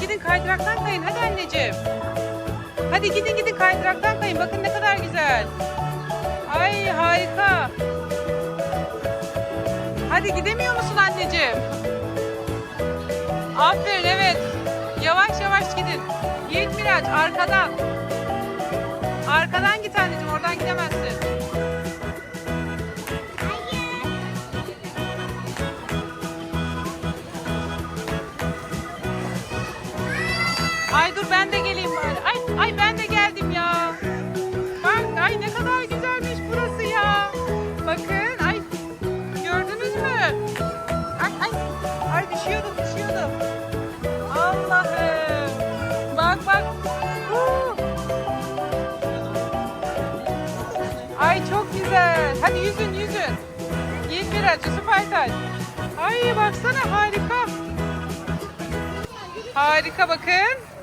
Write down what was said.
Gidin kaydıraktan kayın hadi anneciğim. Hadi gidin gidin kaydıraktan kayın bakın ne kadar güzel. Ay harika. Hadi gidemiyor musun anneciğim? Aferin evet. Yavaş yavaş gidin. Yiğit Miraç arkadan. Arkadan git anneciğim oradan gidemezsin. Dur ben de geleyim bari. Ay, ay ben de geldim ya. Bak ay ne kadar güzelmiş burası ya. Bakın ay gördünüz mü? Ay ay ay düşüyordum düşüyordum. Allah'ım. Bak bak. Ay çok güzel. Hadi yüzün yüzün. Yiğit Miraç, Yusuf Aytaç. Ay baksana harika. Harika bakın.